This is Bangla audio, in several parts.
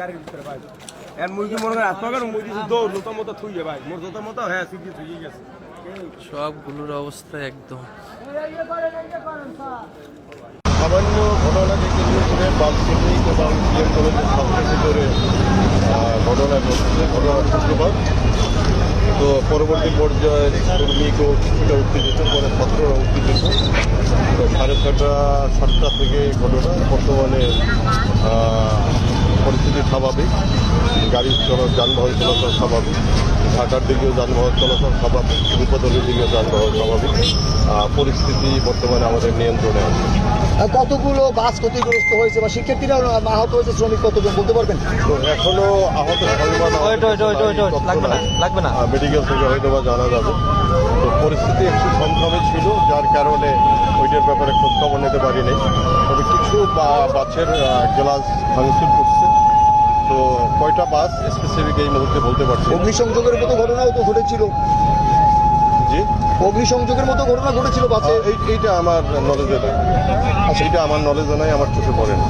গাড়ির ভিতরে ভাই। এর মুরগি মনে করে আসতে হবে মুরগি দৌড় নতুন মতো থুইয়ে ভাই। মোর নতুন মতো হ্যাঁ সিদ্ধি থুইয়ে গেছে। সবগুলোর অবস্থা একদম। সামান্য ঘটনাকে কেন্দ্র করে এবং সিএম কলেজের ঘটনা ঘটছে ঘটনা তো পরবর্তী পর্যায়ে শ্রমিক ও কিছুটা উত্তেজিত পরে ছাত্ররা উত্তেজিত। তো সাড়ে ছটা সাতটা থেকে ঘটনা। বর্তমানে পরিস্থিতি স্বাভাবিক গাড়ি চলাচল যানবাহন চলাচল স্বাভাবিক ঢাকার দিকেও যানবাহন চলাচল স্বাভাবিক বিপদলের দিকেও যানবাহন স্বাভাবিক পরিস্থিতি বর্তমানে আমাদের নিয়ন্ত্রণে আছে। আর কতগুলো বাস ক্ষতিগ্রস্ত হয়েছে বা শিক্ষার্থীরা আহত হয়েছে শ্রমিক কতজন বলতে পারবেন? তো এখনও আহত লাগবে না, লাগবে না। মেডিকেল থেকে হয়তো বা জানা যাবে। তো পরিস্থিতি একটু থমথমে ছিল যার কারণে ওইটার ব্যাপারে খোঁজ খবর নিতে পারিনি। তবে কিছু বা- বাসের গ্লাস ভাঙচুর করছে। কয়টা বাস স্পেসিফিক এই মুহূর্তে বলতে পারছি অগ্নিসংযোগের মতো ঘটনাও তো ঘটেছিল। জি? অগ্নিসংযোগের মতো ঘটনা ঘটেছিল বাসে? এই- এইটা আমার নলেজে নাই। আচ্ছা। এইটা আমার নলেজে নাই আমার চোখে পড়ে না।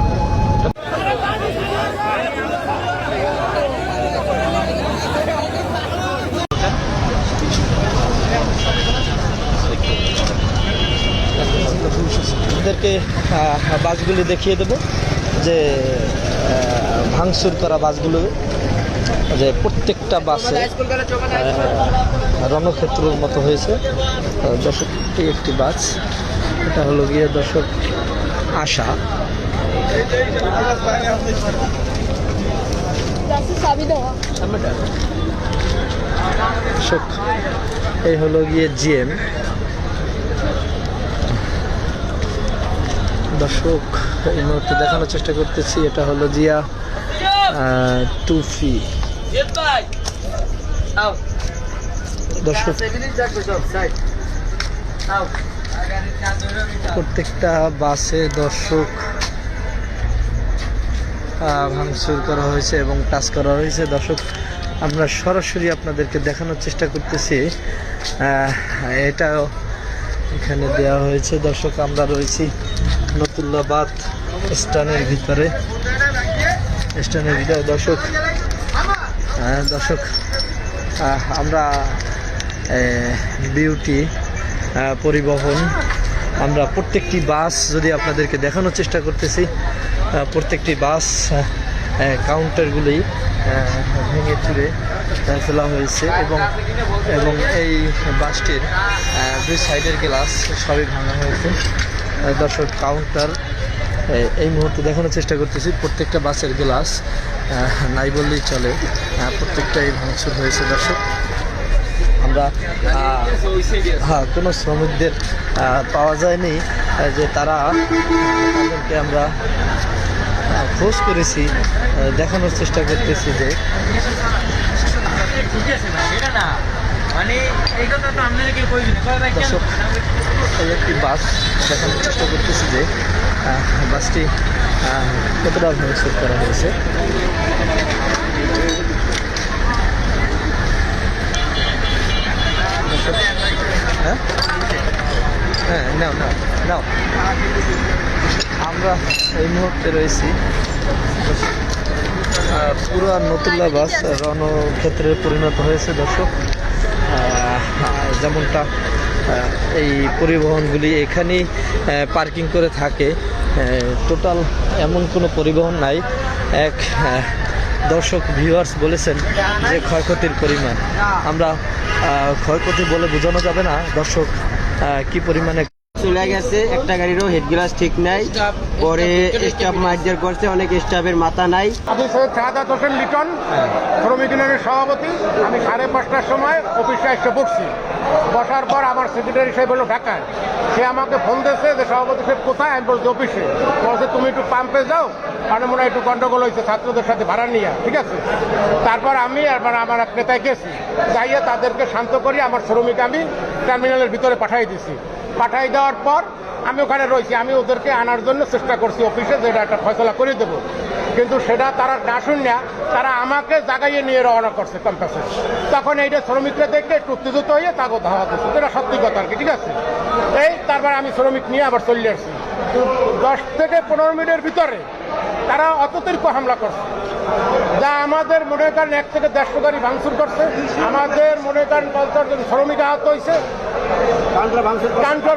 আপনাদেরকে বাসগুলি দেখিয়ে দেব যে ভাঙচুর করা বাসগুলো যে প্রত্যেকটা বাসে রণক্ষেত্রের মতো হয়েছে। আহ, দর্শক একটি বাস এটা হলো গিয়ে দর্শক আশা। এই হলো গিয়ে জিএম। দর্শক এই মুহূর্তে দেখানোর চেষ্টা করতেছি এটা হলো জিয়া। টুফি দর্শক প্রত্যেকটা বাসে দর্শক ভাঙচুর করা হয়েছে এবং টাচ করা হয়েছে। দর্শক আমরা সরাসরি আপনাদেরকে দেখানোর চেষ্টা করতেছি। এটাও এখানে দেওয়া হয়েছে। দর্শক আমরা রয়েছি নতুল্লাবাদ স্টানের ভিতরে। স্টানের ভিতরে দর্শক আহ, দর্শক আমরা বিউটি পরিবহন আমরা প্রত্যেকটি বাস যদি আপনাদেরকে দেখানোর চেষ্টা করতেছি প্রত্যেকটি বাস কাউন্টারগুলি ভেঙে চুরে ফেলা হয়েছে এবং এবং এই বাসটির দুই সাইডের গ্লাস সবই ভাঙা হয়েছে। দর্শক কাউন্টার এই- মুহূর্তে দেখানোর চেষ্টা করতেছি প্রত্যেকটা বাসের গ্লাস নাই বললেই চলে। প্রত্যেকটাই ভাঙচুর হয়েছে দর্শক। আমরা হ্যাঁ কোনো শ্রমিকদের পাওয়া যায়নি যে তারা তাদেরকে আমরা খোঁজ করেছি দেখানোর চেষ্টা করতেছি যে এই একটি বাস দেখানোর চেষ্টা করতেছি যে বাসটি কতটা ভাঙচুর করা হয়েছে। হ্যাঁ? হ্যাঁ নাও নাও নাও। আমরা এই মুহূর্তে রয়েছি পুরো নতুল্লা বাস রণক্ষেত্রে পরিণত হয়েছে, দর্শক। যেমনটা এই পরিবহনগুলি এখানেই পার্কিং করে থাকে। টোটাল এমন কোনো পরিবহন নাই। এক দর্শক ভিউয়ার্স বলেছেন যে ক্ষয়ক্ষতির পরিমাণ। আমরা ক্ষয়ক্ষতি বলে বোঝানো যাবে না। দর্শক কি পরিমাণে চলে গেছে একটা গাড়িরও হেড গ্লাস ঠিক নাই। পরে স্টাফ মার্জার করছে অনেক স্টাফের মাথা নাই। আবু সৈয়দ শাহাদাত হোসেন লিটন শ্রমিক ইউনিয়নের সভাপতি। আমি সাড়ে পাঁচটার সময় অফিসে এসে বসছি। বসার পর আমার সেক্রেটারি সাহেব হলো ঢাকায়। সে আমাকে ফোন দিয়েছে যে সভাপতি সাহেব কোথায়? আমি বলছি অফিসে বলছে তুমি একটু পাম্পে যাও। আর মনে হয় একটু গন্ডগোল হয়েছে ছাত্রদের সাথে ভাড়া নিয়ে। ঠিক আছে? তারপর আমি আর মানে আমার এক নেতায় গেছি। যাইয়ে তাদেরকে শান্ত করি আমার শ্রমিক আমি টার্মিনালের ভিতরে পাঠাই দিছি পাঠাই দেওয়ার পর আমি ওখানে রয়েছি। আমি ওদেরকে আনার জন্য চেষ্টা করছি অফিসে যে এটা একটা ফয়সলা করে দেবো। কিন্তু সেটা তারা না শুনিয়া তারা আমাকে জাগাইয়ে নিয়ে রওনা করছে ক্যাম্পাসে। তখন এইটা শ্রমিকরা দেখে একটু উত্তেজিত হয়ে তাকে ধাওয়া দিচ্ছে এটা সত্যি কথা আর কি, ঠিক আছে? এই তারপর আমি শ্রমিক নিয়ে আবার চলে আসছি। দশ থেকে পনেরো মিনিটের ভিতরে তারা অতর্ক হামলা করছে। যা আমাদের মনে করেন এক থেকে দেড়শো গাড়ি ভাঙচুর করছে। আমাদের মনে করেন পঞ্চাশ জন শ্রমিক আহত হয়েছে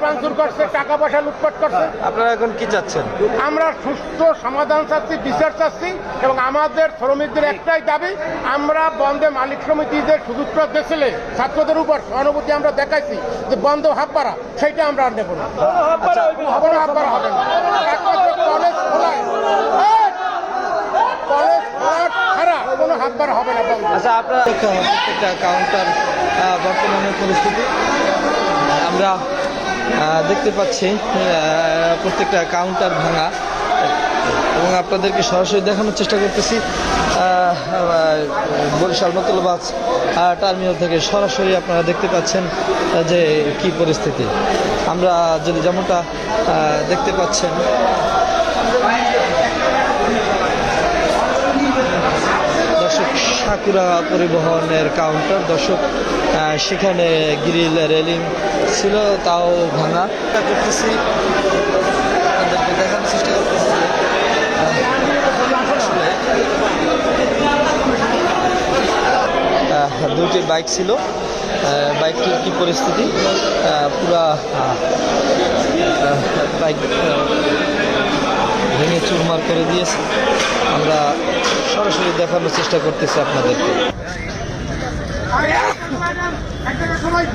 ভাঙচুর করছে। টাকা পয়সা লুটপাট করছে। আপনারা এখন কি চাচ্ছেন? আমরা সুস্থ সমাধান চাচ্ছি বিচার চাচ্ছি এবং আমাদের শ্রমিকদের একটাই দাবি আমরা বন্ধে মালিক সমিতি যে সুযোগটা দিয়েছিলে ছাত্রদের উপর সহানুভূতি আমরা দেখাইছি যে বন্ধ হাফপাড়া সেইটা আমরা আর নেব না। কোনো হবে না। একমাত্র কলেজ খোলায় এই! কলেজ খোলা ছাড়া কোনো হাত পাড়া হবে না আচ্ছা আপনার কাউন্টার পরিস্থিতি। আমরা দেখতে পাচ্ছি প্রত্যেকটা কাউন্টার ভাঙা। এবং আপনাদেরকে সরাসরি দেখানোর চেষ্টা করতেছি বরিশাল মতলবাজ টার্মিনাল থেকে সরাসরি আপনারা দেখতে পাচ্ছেন যে কি পরিস্থিতি। আমরা যদি যেমনটা দেখতে পাচ্ছেন সাকুরা পরিবহনের কাউন্টার দর্শক সেখানে গ্রিল রেলিং ছিল, তাও ভাঙা। করতেছি দুইটি বাইক ছিল। বাইকটির কি পরিস্থিতি? পুরা বাইক ভেঙে চুরমার করে দিয়েছে। আমরা সরাসরি দেখানোর চেষ্টা করতেছি আপনাদেরকে। সবাই